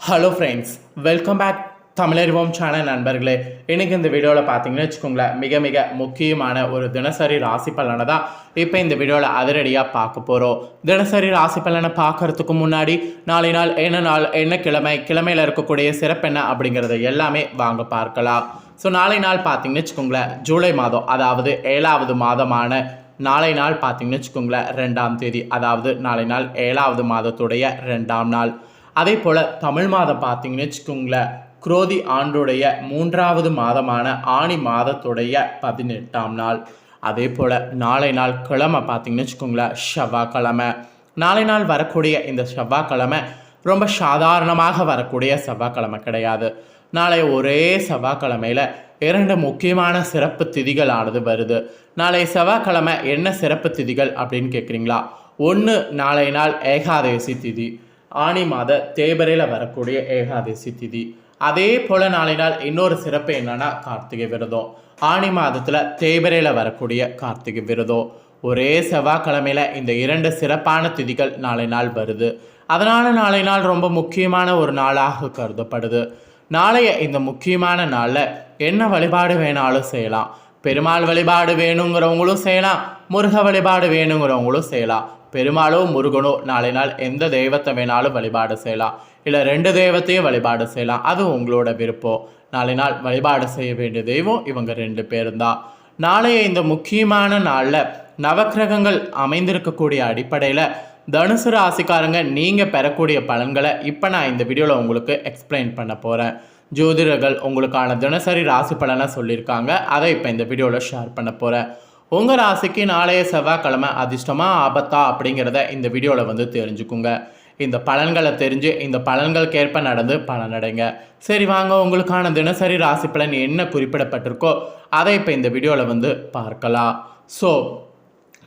Hello friends welcome back தமிழறிவோம் channel நண்பர்களே. இன்றைக்கி இந்த வீடியோவில் பார்த்தீங்கன்னு வச்சுக்கோங்களேன் மிக மிக முக்கியமான ஒரு தினசரி ராசி பலனை தான் இப்போ இந்த வீடியோவில் அதிரடியாக பார்க்க போகிறோம் தினசரி ராசி பலனை பார்க்கறதுக்கு முன்னாடி நாளை நாள் என்ன நாள் என்ன கிழமை கிழமையில் இருக்கக்கூடிய சிறப்பு என்ன அப்படிங்கிறத எல்லாமே வாங்க பார்க்கலாம். ஸோ நாளை நாள் பார்த்தீங்கன்னு வச்சுக்கோங்களேன் ஜூலை மாதம் அதாவது ஏழாவது மாதமான நாளை நாள் பார்த்தீங்கன்னு வச்சுக்கோங்களேன் ரெண்டாம் தேதி அதாவது நாளை நாள் ஏழாவது மாதத்துடைய ரெண்டாம் நாள். அதே போல் தமிழ் மாதம் பார்த்தீங்கன்னு வச்சுக்கோங்களேன் குரோதி ஆண்டுடைய மூன்றாவது மாதமான ஆணி மாதத்துடைய பதினெட்டாம் நாள். அதே போல் நாளை நாள் கிழமை பார்த்தீங்கன்னு வச்சுக்கோங்களேன் செவ்வாய்க்கிழமை. நாளை நாள் வரக்கூடிய இந்த செவ்வாய்க்கிழமை ரொம்ப சாதாரணமாக வரக்கூடிய செவ்வாய்க்கிழமை கிடையாது. நாளை ஒரே செவ்வாய்க்கிழமையில் இரண்டு முக்கியமான சிறப்பு திதிகளானது வருது. நாளை செவ்வாய்க்கிழமை என்ன சிறப்பு திதிகள் அப்படின்னு கேட்குறீங்களா ஒன்று நாளை நாள் ஏகாதேசி திதி. ஆனி மாத தேபரையில் வரக்கூடிய ஏகாதசி திதி. அதே போல் நாளை நாள் இன்னொரு சிறப்பு என்னன்னா கார்த்திகை விரதம். ஆனி மாதத்தில் தேய்பிரையில் வரக்கூடிய கார்த்திகை விரதம். ஒரே செவ்வாய்க்கிழமையில் இந்த இரண்டு சிறப்பான திதிகள் நாளை நாள் வருது. அதனால் நாளை நாள் ரொம்ப முக்கியமான ஒரு நாளாக கருதப்படுது. நாளைய இந்த முக்கியமான நாளில் என்ன வழிபாடு வேணாலும் செய்யலாம். பெருமாள் வழிபாடு வேணுங்கிறவங்களும் செய்யலாம். முருக வழிபாடு வேணுங்கிறவங்களும் செய்யலாம். பெருமாளோ முருகனோ நாளை நாள் எந்த தெய்வத்தை வேணாலும் வழிபாடு செய்யலாம். இல்லை ரெண்டு தெய்வத்தையும் வழிபாடு செய்யலாம். அது உங்களோட விருப்பம். நாளை நாள் வழிபாடு செய்ய வேண்டிய தெய்வம் இவங்க ரெண்டு பேரும் தான். நாளைய இந்த முக்கியமான நாளில் நவக்கிரகங்கள் அமைந்திருக்கக்கூடிய அடிப்படையில் தனுசு ராசிக்காரங்க நீங்கள் பெறக்கூடிய பலன்களை இப்போ நான் இந்த வீடியோவில் உங்களுக்கு எக்ஸ்பிளைன் பண்ண போகிறேன் ஜோதிடர்கள் உங்களுக்கான தினசரி ராசி பலனை சொல்லியிருக்காங்க. அதை இப்போ இந்த வீடியோவில் ஷேர் பண்ண போகிறேன் உங்கள் ராசிக்கு நாளைய செவ்வாய்க்கிழமை அதிர்ஷ்டமா ஆபத்தா அப்படிங்கிறத இந்த வீடியோவில் வந்து தெரிஞ்சுக்குங்க. இந்த பலன்களை தெரிஞ்சு இந்த பலன்களுக்கேற்ப நடந்து பலனடைங்க சரி வாங்க உங்களுக்கான தினசரி ராசி பலன் என்ன குறிப்பிடப்பட்டிருக்கோ அதை இப்போ இந்த வீடியோவில் வந்து பார்க்கலாம். ஸோ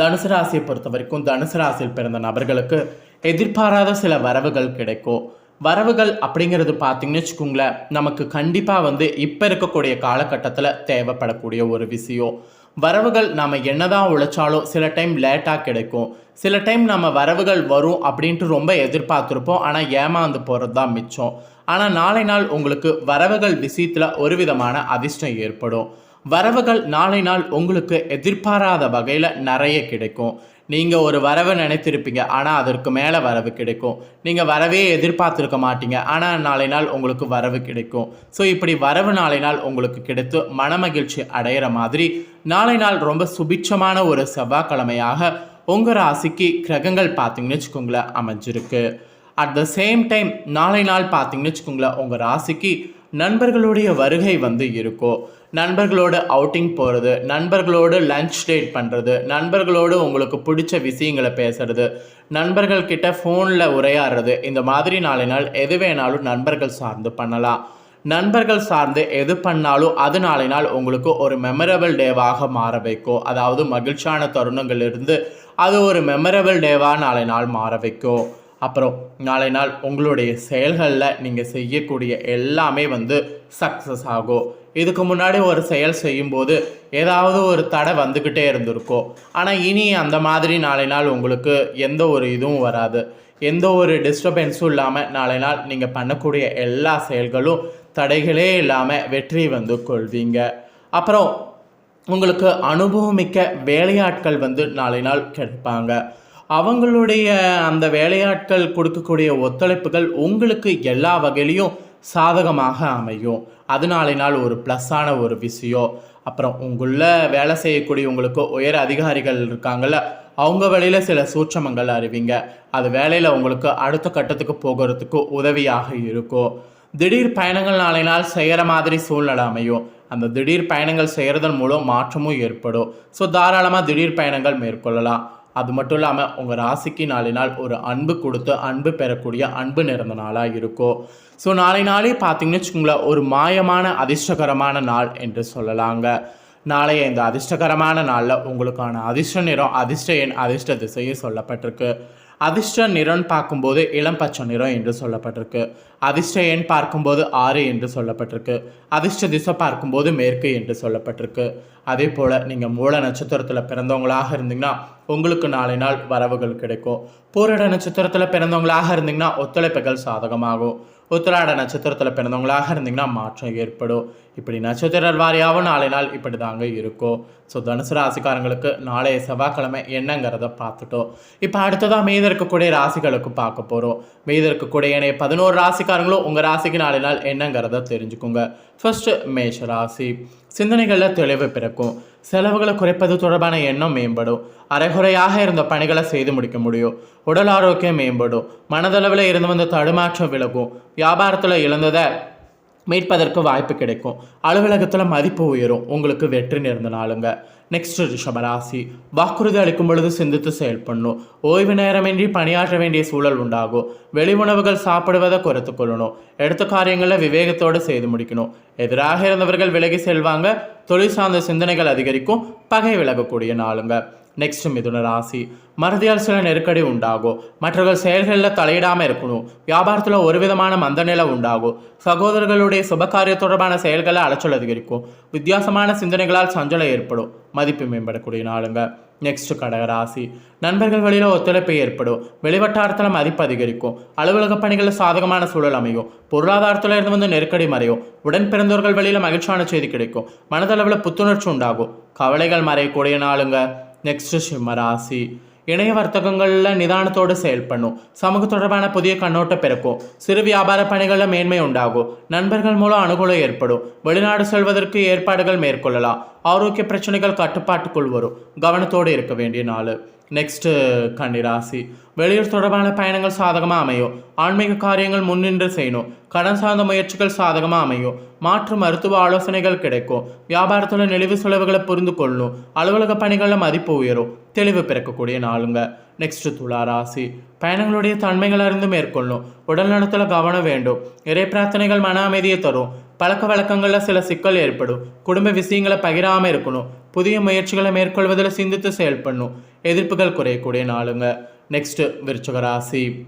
தனுசு ராசியை பொறுத்த வரைக்கும் தனுசு ராசியில் பிறந்த நபர்களுக்கு எதிர்பாராத சில வரவுகள் கிடைக்கும். வரவுகள் அப்படிங்கிறது பார்த்தீங்கன்னு வச்சுக்கோங்களேன் நமக்கு கண்டிப்பாக வந்து இப்போ இருக்கக்கூடிய காலகட்டத்தில் தேவைப்படக்கூடிய ஒரு விஷயம். வரவுகள் நம்ம என்னதான் உழைச்சாலும் சில டைம் லேட்டாக கிடைக்கும். சில டைம் நம்ம வரவுகள் வரும் அப்படின்ட்டு ரொம்ப எதிர்பார்த்துருப்போம். ஆனால் ஏமாந்து போகிறது தான் மிச்சம். ஆனால் நாளை நாள் உங்களுக்கு வரவுகள் விஷயத்தில் ஒரு விதமான அதிர்ஷ்டம் ஏற்படும். வரவுகள் நாளை நாள் உங்களுக்கு எதிர்பாராத வகையில் நிறைய கிடைக்கும். நீங்கள் ஒரு வரவை நினைத்திருப்பீங்க. ஆனால் அதற்கு மேலே வரவு கிடைக்கும். நீங்கள் வரவே எதிர்பார்த்துருக்க மாட்டீங்க. ஆனால் நாளை நாள் உங்களுக்கு வரவு கிடைக்கும். ஸோ இப்படி வரவு நாளை நாள் உங்களுக்கு கிடைத்து மனமகிழ்ச்சி அடையிற மாதிரி நாளை நாள் ரொம்ப சுபிட்சமான ஒரு செவ்வாய்க்கிழமையாக உங்கள் ராசிக்கு கிரகங்கள் பார்த்தீங்கன்னு வச்சுக்கோங்களேன் அமைஞ்சிருக்கு. அட் த சேம் டைம் நாளை நாள் பார்த்தீங்கன்னு வச்சுக்கோங்களேன் உங்கள் ராசிக்கு நண்பர்களுடைய வருகை வந்து இருக்கும் நண்பர்களோடு அவுட்டிங் போகிறது நண்பர்களோடு லஞ்ச் டேட் பண்ணுறது நண்பர்களோடு உங்களுக்கு பிடிச்ச விஷயங்களை பேசுறது நண்பர்கள்கிட்ட ஃபோனில் உரையாடுறது இந்த மாதிரி நாளை நாள் எது வேணாலும் நண்பர்கள் சார்ந்து பண்ணலாம். நண்பர்கள் சார்ந்து எது பண்ணாலும் அது நாளை நாள் உங்களுக்கு ஒரு மெமரபிள் டேவாக மாற வைக்கும். அதாவது மகிழ்ச்சியான தருணங்கள் இருந்து அது ஒரு மெமரபிள் டேவாக நாளை நாள் மாற வைக்கும். அப்புறம் நாளை நாள் உங்களுடைய செயல்களில் நீங்கள் செய்யக்கூடிய எல்லாமே வந்து சக்ஸஸ் ஆகும். இதுக்கு முன்னாடி ஒரு செயல் செய்யும்போது ஏதாவது ஒரு தடை வந்துக்கிட்டே இருந்திருக்கும் ஆனால் இனி அந்த மாதிரி நாளை நாள் உங்களுக்கு எந்த ஒரு இதுவும் வராது. எந்த ஒரு டிஸ்டர்பன்ஸும் இல்லாமல் நாளை நாள் நீங்கள் பண்ணக்கூடிய எல்லா செயல்களும் தடைகளே இல்லாமல் வெற்றி வந்து கொள்வீங்க. அப்புறம் உங்களுக்கு அனுபவமிக்க வேலையாட்கள் வந்து நாளை நாள் கிடைப்பாங்க. அவங்களுடைய அந்த வேலையாட்கள் கொடுக்கக்கூடிய ஒத்துழைப்புகள் உங்களுக்கு எல்லா வகையிலையும் சாதகமாக அமையும். அதனால நாள் ஒரு ப்ளஸ்ஸான ஒரு விஷயம் அப்புறம் உங்களுள்ள வேலை செய்யக்கூடியவங்களுக்கு உயர் அதிகாரிகள் இருக்காங்கல்ல அவங்க வழியில் சில சூட்சமங்கள் அறிவிங்க. அது வேலையில் உங்களுக்கு அடுத்த கட்டத்துக்கு போகிறதுக்கு உதவியாக இருக்கும் திடீர் பயணங்கள் நாளை நாள் செய்கிற மாதிரி சூழ்நிலை அமையும். அந்த திடீர் பயணங்கள் செய்கிறதன் மூலம் மாற்றமும் ஏற்படும். ஸோ தாராளமாக திடீர் பயணங்கள் மேற்கொள்ளலாம். அது மட்டும் இல்லாமல் உங்கள் ராசிக்கு நாளை நாள் ஒரு அன்பு கொடுத்து அன்பு பெறக்கூடிய அன்பு நிறந்த நாளாக இருக்கும் ஸோ நாளை நாளே பார்த்தீங்கன்னு வச்சுக்கோங்களேன் ஒரு மாயமான அதிர்ஷ்டகரமான நாள் என்று சொல்லலாங்க. நாளைய இந்த அதிர்ஷ்டகரமான நாளில் உங்களுக்கான அதிர்ஷ்ட நிறம் அதிர்ஷ்ட எண் அதிர்ஷ்ட திசையும் சொல்லப்பட்டிருக்கு. அதிர்ஷ்ட நிறம் பார்க்கும்போது இளம் பச்சை நிறம் என்று சொல்லப்பட்டிருக்கு. அதிர்ஷ்ட எண் பார்க்கும்போது ஆறு என்று சொல்லப்பட்டிருக்கு. அதிர்ஷ்ட திசை பார்க்கும்போது மேற்கு என்று சொல்லப்பட்டிருக்கு. அதே போல் நீங்கள் மூல நட்சத்திரத்தில் பிறந்தவங்களாக இருந்தீங்கன்னா உங்களுக்கு நாளை நாள் வரவுகள் கிடைக்கும். பூரட நட்சத்திரத்தில் பிறந்தவங்களாக இருந்தீங்கன்னா ஒத்துழைப்புகள் சாதகமாகும். உத்திராட நட்சத்திரத்தில் பிறந்தவங்களாக இருந்தீங்கன்னா மாற்றம் ஏற்படும். இப்படி நட்சத்திர வாரியாகவும் நாளை நாள் இப்படி தாங்க இருக்கும் ஸோ தனுசு ராசிக்காரங்களுக்கு நாளைய செவ்வாய்க்கிழமை என்னங்கிறத பார்த்துட்டோம். இப்போ அடுத்ததாக மீது இருக்கக்கூடிய ராசிகளுக்கு பார்க்க போகிறோம் மீது இருக்கக்கூடிய ஏனைய பதினோரு ராசிக்காரங்களும் உங்கள் ராசிக்கு நாளை நாள் என்னங்கிறத தெரிஞ்சுக்குங்க. ஃபர்ஸ்ட் மேஷ ராசி. சிந்தனைகளில் தெளிவு பிறக்கும். செலவுகளை குறைப்பது தொடர்பான எண்ணம் மேம்படும். அரைகுறையாக இருந்த பணிகளை செய்து முடிக்க முடியும். உடல் ஆரோக்கியம் மேம்படும். மனதளவில் இருந்து வந்த தடுமாற்றம் விலகும். வியாபாரத்தில் இழந்ததை மீட்பதற்கு வாய்ப்பு கிடைக்கும். அலுவலகத்தில் மதிப்பு உயரும். உங்களுக்கு வெற்றி நேர்ந்த நாளுங்க. நெக்ஸ்ட் ரிஷபராசி. வாக்குறுதி அளிக்கும் பொழுது சிந்தித்து செயல்படணும். ஓய்வு நேரமின்றி பணியாற்ற வேண்டிய சூழல் உண்டாகும். வெளி உணவுகள் சாப்பிடுவதை குறைத்து கொள்ளணும். எடுத்த காரியங்களை விவேகத்தோடு செய்து முடிக்கணும். எதிராக இருந்தவர்கள் விலகி செல்வாங்க. தொழில் சார்ந்த சிந்தனைகள் அதிகரிக்கும். பகை விலகக்கூடிய நாளுங்க. நெக்ஸ்ட் மிதுன ராசி மறதியால் சில நெருக்கடி உண்டாகும் மற்றவர்கள் செயல்களில் தலையிடாமல் இருக்கணும் வியாபாரத்தில் ஒரு விதமான மந்தநிலை உண்டாகும் சகோதரர்களுடைய சுபகாரிய தொடர்பான செயல்களை அலைச்சல் அதிகரிக்கும் வித்தியாசமான சிந்தனைகளால் சஞ்சலம் ஏற்படும் மதிப்பு மேம்படக்கூடிய நாளுங்க நெக்ஸ்ட் கடகராசி நண்பர்கள் வழியில் ஒத்துழைப்பு ஏற்படும் வெளிவட்டாரத்தில் மதிப்பு அதிகரிக்கும் அலுவலக பணிகளில் சாதகமான சூழல் அமையும் பொருளாதாரத்தில் இருந்து வந்து நெருக்கடி மறையும் உடன் பிறந்தவர்கள் வழியில் மகிழ்ச்சியான செய்தி கிடைக்கும் மனதளவில் புத்துணர்ச்சி உண்டாகும் கவலைகள் மறையக்கூடிய நாளுங்க நெக்ஸ்ட் சிம்மராசி இணைய வர்த்தகங்களில் நிதானத்தோடு செயல்படணும் சமூக தொடர்பான புதிய கண்ணோட்டம் பிறக்கும் சிறு வியாபார பணிகளில் மேன்மை உண்டாகும் நண்பர்கள் மூலம் அனுகூலம் ஏற்படும் வெளிநாடு செல்வதற்கு ஏற்பாடுகள் மேற்கொள்ளலாம் ஆரோக்கிய பிரச்சனைகள் கட்டுப்பாட்டுக்குள் வரும் கவனத்தோடு இருக்க வேண்டிய நாள் நெக்ஸ்ட்டு uh, கன்னிராசி. வெளியூர் தொடர்பான பயணங்கள் சாதகமாக அமையும் ஆன்மீக காரியங்கள் முன்னின்று செய்யணும். கடன் சார்ந்த முயற்சிகள் சாதகமாக அமையும் மாற்று மருத்துவ ஆலோசனைகள் கிடைக்கும் வியாபாரத்தில் நெளிவு செலவுகளை புரிந்து கொள்ளணும். அலுவலக பணிகளில் மதிப்பு உயரும். தெளிவு பிறக்கக்கூடிய நாளுங்க. நெக்ஸ்ட் துலா ராசி பயணங்களுடைய தன்மைகள் அறிந்து மேற்கொள்ளணும். உடல் நலத்தில் கவனம் வேண்டும். இறை பிரார்த்தனைகள் மன அமைதியை தரும். பழக்க வழக்கங்களில் சில சிக்கல் ஏற்படும். குடும்ப விஷயங்களை பகிராமல் இருக்கணும். புதிய முயற்சிகளை மேற்கொள்வதில் சிந்தித்து செயல்படணும். எதிர்ப்புகள் குறையக்கூடிய நாளுங்க. நெக்ஸ்ட்டு விருச்சகராசி ராசி.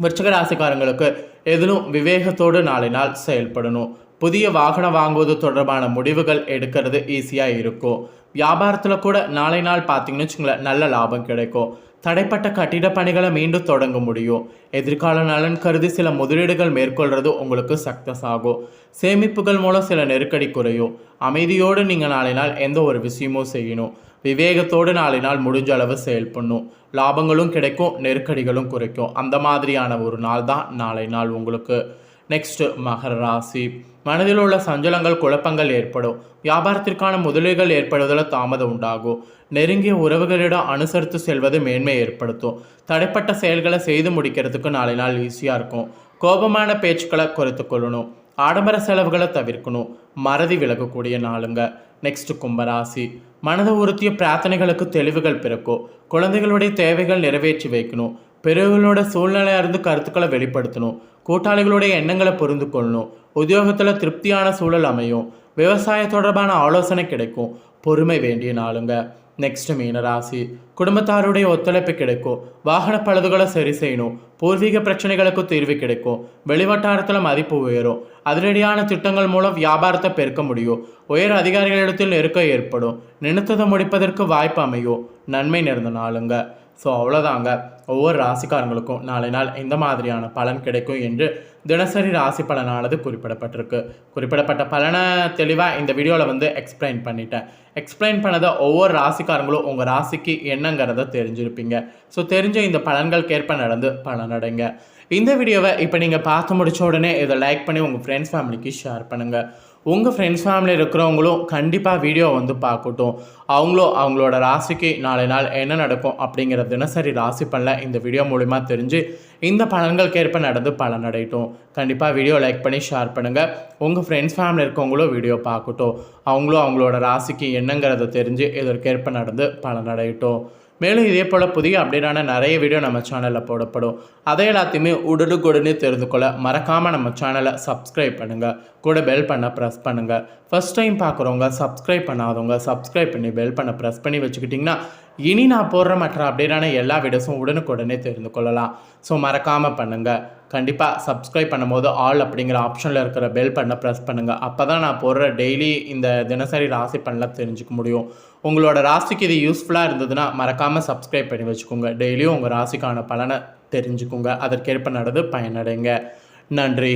ராசிக்காரங்களுக்கு எதிலும் விவேகத்தோடு நாளை நாள் செயல்படணும். புதிய வாகனம் வாங்குவது தொடர்பான முடிவுகள் எடுக்கிறது ஈஸியாக இருக்கும். வியாபாரத்தில் கூட நாளை நாள் பார்த்தீங்கன்னு வச்சுங்களேன் நல்ல லாபம் கிடைக்கும். தடைப்பட்ட கட்டிட பணிகளை மீண்டும் தொடங்க முடியும். எதிர்கால நலன் கருதி சில முதலீடுகள் மேற்கொள்வது உங்களுக்கு சக்ஸஸ் ஆகும். சேமிப்புகள் மூலம் சில நெருக்கடி குறையும். அமைதியோடு நீங்கள் நாளை நாள் எந்த ஒரு விஷயமும் செய்யணும். விவேகத்தோடு நாளை நாள் முடிஞ்ச அளவு செயல்படணும். லாபங்களும் கிடைக்கும் நெருக்கடிகளும் குறைக்கும். அந்த மாதிரியான ஒரு நாள் தான் நாளை நாள் உங்களுக்கு நெக்ஸ்ட் மகர ராசி. மனதில் உள்ள சஞ்சலங்கள் குழப்பங்கள் ஏற்படும். வியாபாரத்திற்கான முதலீடுகள் ஏற்படுவதில் தாமதம் உண்டாகும். நெருங்கிய உறவுகளிடம் அனுசரித்து செல்வது மேன்மை ஏற்படுத்தும். தடைப்பட்ட செயல்களை செய்து முடிக்கிறதுக்கு நாளை நாள் ஈஸியாக இருக்கும். கோபமான பேச்சுக்களை குறைத்து கொள்ளணும். ஆடம்பர செலவுகளை தவிர்க்கணும். மறதி விலகக்கூடிய நாளுங்க. நெக்ஸ்ட் கும்பராசி. மனதை உறுத்திய பிரார்த்தனைகளுக்கு தெளிவுகள் பிறக்கும் குழந்தைகளுடைய தேவைகள் நிறைவேற்றி வைக்கணும் பெரியவர்களோட சூழ்நிலை அறிந்து கருத்துக்களை வெளிப்படுத்தணும் கூட்டாளிகளுடைய எண்ணங்களை புரிந்து கொள்ளணும் உத்தியோகத்தில் திருப்தியான சூழல் அமையும். விவசாய தொடர்பான ஆலோசனை கிடைக்கும். பொறுமை வேண்டிய நாளுங்க. நெக்ஸ்ட் மீனராசி குடும்பத்தாருடைய ஒத்துழைப்பு கிடைக்கும். வாகன பழுதுகளை சரி செய்யணும். பூர்வீக பிரச்சனைகளுக்கு தீர்வு கிடைக்கும். வெளிவட்டாரத்தில் மதிப்பு உயரும். அதிரடியான திட்டங்கள் மூலம் வியாபாரத்தை பெருக்க முடியும். உயர் அதிகாரிகளிடத்தில் நெருக்கம் ஏற்படும். நினைத்ததை முடிப்பதற்கு வாய்ப்பு அமையும். நன்மை நேர்ந்த நாளுங்க. ஸோ அவ்வளோதாங்க ஒவ்வொரு ராசிக்காரங்களுக்கும் நாளை நாள் இந்த மாதிரியான பலன் கிடைக்கும் என்று தினசரி ராசி பலனானது குறிப்பிடப்பட்டிருக்கு. குறிப்பிடப்பட்ட பலனை தெளிவாக இந்த வீடியோவில் வந்து எக்ஸ்பிளைன் பண்ணிட்டேன். எக்ஸ்பிளைன் பண்ணதை ஒவ்வொரு ராசிக்காரங்களும் உங்கள் ராசிக்கு என்னங்கிறத தெரிஞ்சிருப்பீங்க. ஸோ தெரிஞ்ச இந்த பலன்களுக்கேற்ப நடந்து பலனடைங்க. இந்த வீடியோவை இப்போ நீங்கள் பார்த்து முடிச்ச உடனே இதை லைக் பண்ணி உங்கள் ஃப்ரெண்ட்ஸ் ஃபேமிலிக்கு ஷேர் பண்ணுங்கள் உங்கள் ஃப்ரெண்ட்ஸ் ஃபேமிலி இருக்கிறவங்களும் கண்டிப்பாக வீடியோ வந்து பார்க்கட்டும். அவங்களும் அவங்களோட ராசிக்கு நாளை நாள் என்ன நடக்கும் அப்படிங்கிற தினசரி ராசி பலனை இந்த வீடியோ மூலிமா தெரிஞ்சு இந்த பலன்களுக்கேற்ப நடந்து பலனடையட்டும். கண்டிப்பாக வீடியோ லைக் பண்ணி ஷேர் பண்ணுங்கள் உங்கள் ஃப்ரெண்ட்ஸ் ஃபேமிலி இருக்கவங்களும் வீடியோ பார்க்கட்டும். அவங்களும் அவங்களோட ராசிக்கு என்னங்கிறத தெரிஞ்சு இதற்கேற்ப நடந்து பலனடையட்டும். மேலும் இதே போல் புதிய அப்டேட்டான நிறைய வீடியோ நம்ம சேனலில் போடப்படும். அதை எல்லாத்தையுமே உடனுக்குடனே தெரிந்து கொள்ள மறக்காமல் நம்ம சேனலை சப்ஸ்கிரைப் பண்ணுங்கள் கூட பெல் பண்ண ப்ரெஸ் பண்ணுங்கள் ஃபஸ்ட் டைம் பார்க்குறவங்க சப்ஸ்கிரைப் பண்ணாதவங்க சப்ஸ்கிரைப் பண்ணி பெல் பண்ண ப்ரெஸ் பண்ணி வச்சுக்கிட்டிங்கன்னா இனி நான் போடுற மற்ற அப்டேட்டான எல்லா வீடியோஸும் உடனுக்குடனே தெரிந்து கொள்ளலாம். ஸோ மறக்காமல் பண்ணுங்கள் கண்டிப்பாக சப்ஸ்கிரைப் பண்ணும்போது ஆல் அப்படிங்கிற ஆப்ஷனில் இருக்கிற பெல் பண்ண ப்ரெஸ் பண்ணுங்கள் அப்போ தான் நான் போடுற டெய்லி இந்த தினசரி ராசி பண்ணலாம் தெரிஞ்சுக்க முடியும். உங்களோட ராசிக்கு இது யூஸ்ஃபுல்லாக இருந்ததுன்னா மறக்காமல் சப்ஸ்கிரைப் பண்ணி வச்சுக்கோங்க. டெய்லியும் உங்கள் ராசிக்கான பலனை தெரிஞ்சுக்கோங்க. அதற்கேற்ப நடந்து பயனடைங்க. நன்றி.